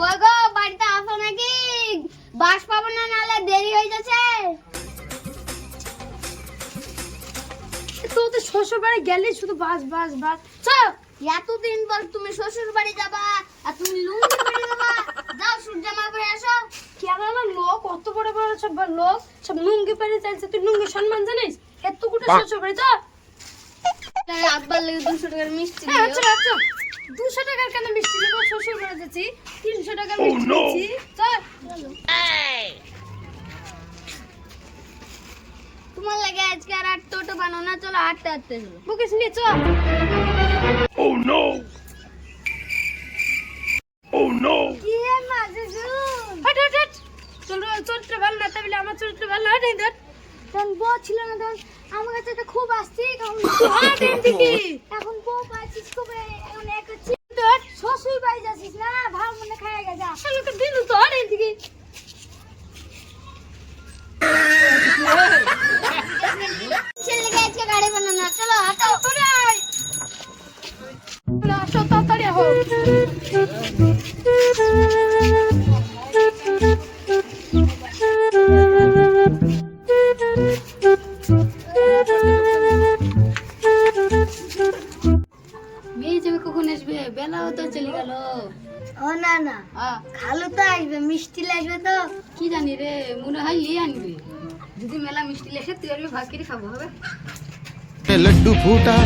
কই গো বাড়িতে আসো নাকি? বাস পাবো না নালে দেরি হয়ে যাচ্ছে। তো তো শ্বশুর বাড়ি গেলে শুধু বাস বাস বাস। চ এতদিন পর তুমি শ্বশুর বাড়ি যাবা আর তুমি লুঙ্গি পরে যাবা। যাও সূর্য জামা পরে আসো। কেন না লোক অত বড় বড় সব লোক? সব লুঙ্গি পরে চাইছে তুই লুঙ্গি সম্মান জানিস? এত কুটে শ্বশুর বাড়ি তাহলে আব্বার লেগে দুশো টাকার মিষ্টি হ্যাঁ দিও। দুশো টাকার কেন মিষ্টি নেব? শ্বশুর বাড়ি যাচ্ছি। তিনশো টাকার মিষ্টি দিচ্ছি চল। তোমার লাগে আজকে আর আট টোটো বানো না চলো আটটা আটতে চলো। বুকিস নিয়ে চল। Oh no! Oh no! কি মাঝে হাট হাট হাট। তোর চরিত্র ভালো না তাহলে আমার চরিত্র ভালো না এই ধর। তখন বউ ছিল না তখন আমার কাছে তো খুব আসছি দিকে এখন বউ পাচ্ছিস নানাও তো চলে গেল। ও না না। খালু তো আসবে মিষ্টি লাগবে তো। কি জানি রে মনে হয় লিয়ে আনবি। যদি মেলা মিষ্টি লেখে তুই আর ভাগ খাব হবে? লাড্ডু ফুটা।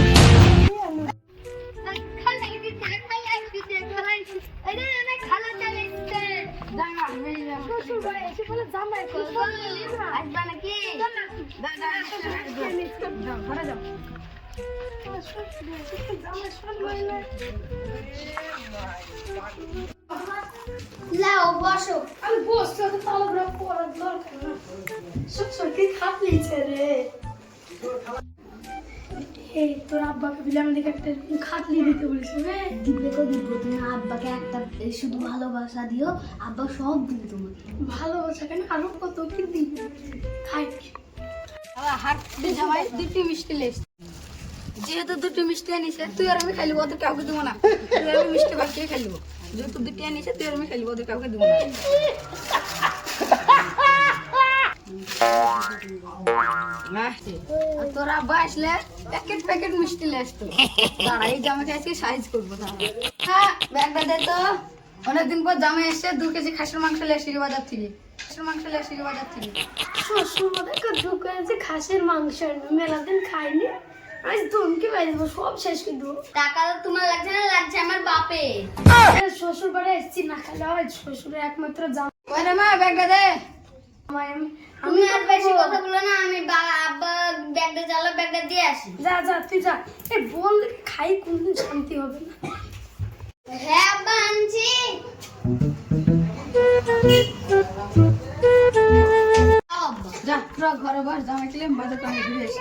জামাই লাও বসো। আমি বসতে তো তালগুলো পড়ার দরকার না। সব সরকারি খাট নিয়েছে রে? এই তোর আব্বাকে দিলে আমাদেরকে একটা খাটলি দিতে বলিস রে। দিবে তো দিব তুমি আব্বাকে একটা শুধু ভালোবাসা দিও আব্বা সব দিবে তোমাকে। ভালোবাসা কেন? আরও কত কি দিবে? খাই। আবার হাট দিয়ে জামাই দুটি মিষ্টি লেস। যেহেতু দুটি মিষ্টি আনিছে, তুই আর আমি খাইলিব ওদের কাউকে দেবো না। তুই আর আমি মিষ্টি বাকিয়ে খাইলিব যেহেতু দুটি আনিছে, তুই আর আমি খাইলিব ওদের কাউকে দেবো না। তোর আব্বা প্যাকেট প্যাকেট মিষ্টি লে আসতো। দাঁড়া এই জামাকে আজকে সাইজ করব হ্যাঁ ব্যাগটা দে তো। অনেকদিন পর জামাই এসে দু কেজি খাসির মাংস লে আসি বাজার থেকে। খাসির মাংস লে আসি বাজার থেকে। শ্বশুর ওদেরকে দোকানে যে খাসির মাংস মেলা দিন খাইনি। ধমকি দেবো সব শেষ করে দেবো। টাকা তো তোমার লাগছে না লাগছে আমার বাপে। শ্বশুর বাড়ি এসছি না হয় শ্বশুরের একমাত্র ওই রে মা ব্যাগটা দে। তুমি আর বেশি কথা বলো না আমি আব্বা ব্যাগটা ব্যাগটা দিয়ে আসি। যা যা তুই যা। এই বল খাই কোনদিন শান্তি হবে না। হ্যাঁ আব্বা আনছি। যা ঘরে বস জামাই খেলে বাজার ঘুরে আসি।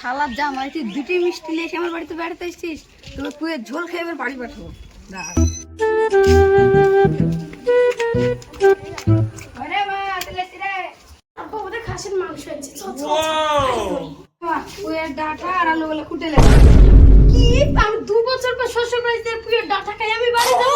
শালার জামাই তুই দুটি মিষ্টি নিয়ে এসে আমার বাড়িতে বেড়াতে এসছিস? তোর কুয়ে ঝোল খেয়ে এবার বাড়ি পাঠাবো। তুই খাসির মাংস ডাঁটা আর আলু গুলো কুটে লে কি? আমি দু বছর পর শ্বশুর বাড়িতে পুরো ডাটা খাই আমি বাড়ি যাব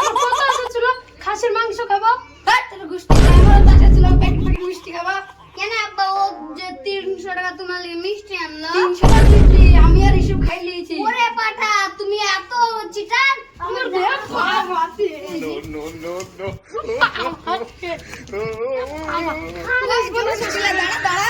আমার কথা হচ্ছিল খাসির মাংস খাব ধ্যাৎ, তোর গুষ্টি খাই, আমারও দাঁড়া ছিল, প্যাকেট প্যাকেট মিষ্টি খাবা। কেন আব্বা ও যে তিনশো টাকা তোমার মিষ্টি আনলো? তিনশো মিষ্টি, আমি আর এসব খাই নিয়েছি। ওরে পাঠা তুমি এত চিটার? আমার দেহ খারাপ। আছে। No, no, no, no. দাঁড়া দাঁড়া।